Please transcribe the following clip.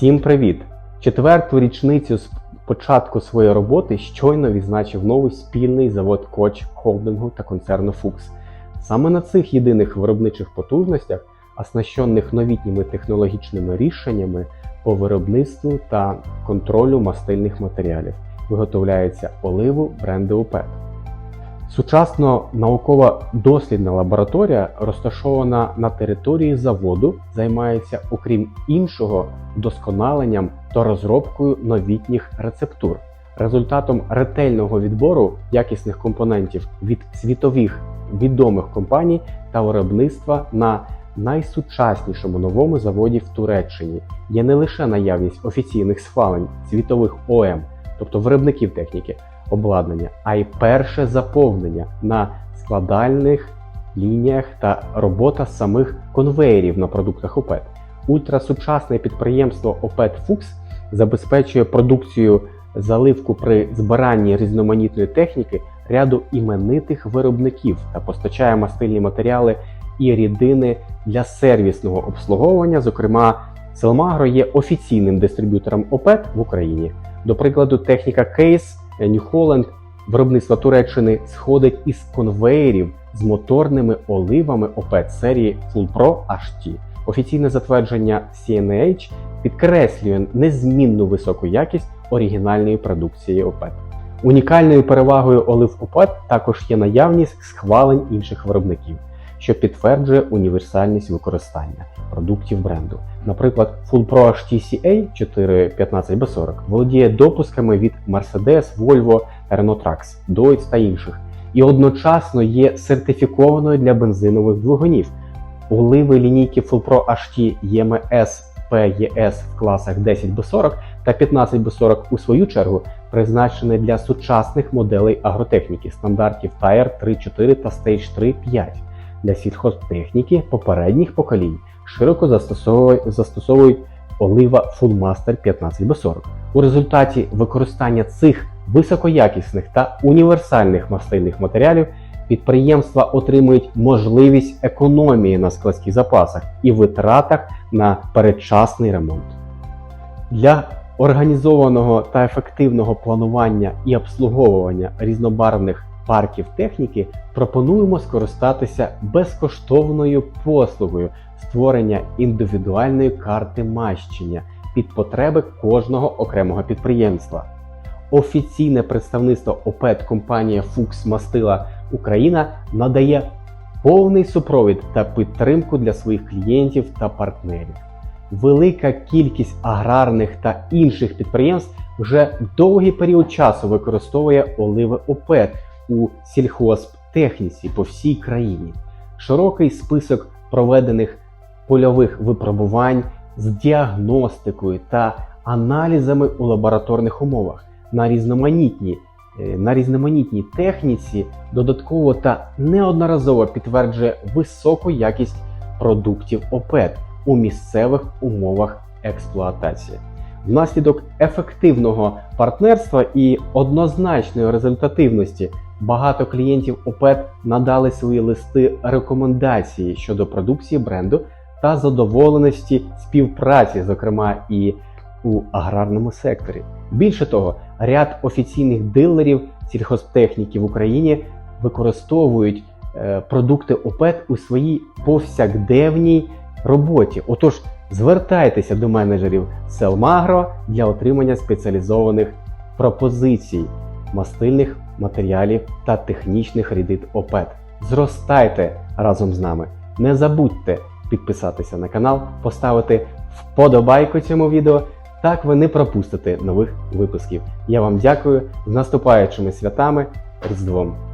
Всім привіт! Четверту річницю з початку своєї роботи щойно відзначив новий спільний завод Коч холдингу та концерну Фукс. Саме на цих єдиних виробничих потужностях, оснащених новітніми технологічними рішеннями по виробництву та контролю мастильних матеріалів, виготовляється оливу бренду ОПЕТ. Сучасно науково-дослідна лабораторія, розташована на території заводу, займається, окрім іншого, вдосконаленням та розробкою новітніх рецептур. Результатом ретельного відбору якісних компонентів від світових відомих компаній та виробництва на найсучаснішому новому заводі в Туреччині є не лише наявність офіційних схвалень світових ОМ, тобто виробників техніки, обладнання, а й перше заповнення на складальних лініях та робота самих конвеєрів на продуктах ОПЕТ. Ультрасучасне підприємство ОПЕТ Фукс забезпечує продукцію заливку при збиранні різноманітної техніки ряду іменитих виробників та постачає мастильні матеріали і рідини для сервісного обслуговування. Зокрема, Селмагро є офіційним дистриб'ютором ОПЕТ в Україні. До прикладу, техніка Кейс New Holland виробництва Туреччини сходить із конвеєрів з моторними оливами ОПЕТ серії Full Pro HT. Офіційне затвердження CNH підкреслює незмінну високу якість оригінальної продукції ОПЕТ. Унікальною перевагою олив ОПЕТ також є наявність схвалень інших виробників, що підтверджує універсальність використання продуктів бренду. Наприклад, Full Pro HTCA 415B40 володіє допусками від Mercedes, Volvo, Renault Trax, Deutz та інших, і одночасно є сертифікованою для бензинових двигунів. Оливи лінійки Full Pro HT EMS PES в класах 10B40 та 15B40 у свою чергу призначені для сучасних моделей агротехніки стандартів Tier 3.4 та Stage 3.5 для сільхозтехніки попередніх поколінь широко застосовують, олива Fullmaster 15B40. У результаті використання цих високоякісних та універсальних мастильних матеріалів підприємства отримують можливість економії на складських запасах і витратах на передчасний ремонт. Для організованого та ефективного планування і обслуговування різнобарвних парків техніки пропонуємо скористатися безкоштовною послугою створення індивідуальної карти мащення під потреби кожного окремого підприємства. Офіційне представництво ОПЕТ компанія Фукс Мастила Україна надає повний супровід та підтримку для своїх клієнтів та партнерів. Велика кількість аграрних та інших підприємств вже довгий період часу використовує оливи ОПЕТ у сільхозтехніці по всій країні. Широкий список проведених польових випробувань з діагностикою та аналізами у лабораторних умовах на різноманітній, е, на різноманітній техніці додатково та неодноразово підтверджує високу якість продуктів ОПЕТ у місцевих умовах експлуатації. Внаслідок ефективного партнерства і однозначної результативності багато клієнтів ОПЕТ надали свої листи рекомендації щодо продукції бренду та задоволеності співпраці, зокрема і у аграрному секторі. Більше того, ряд офіційних дилерів сільхозтехніки в Україні використовують е, продукти ОПЕТ у своїй повсякденній роботі. Отож, звертайтеся до менеджерів Селмагро для отримання спеціалізованих пропозицій, мастильних матеріалів та технічних рідит ОПЕТ. Зростайте разом з нами. Не забудьте підписатися на канал, поставити вподобайку цьому відео. Так ви не пропустите нових випусків. Я вам дякую з наступаючими святами Різдвом!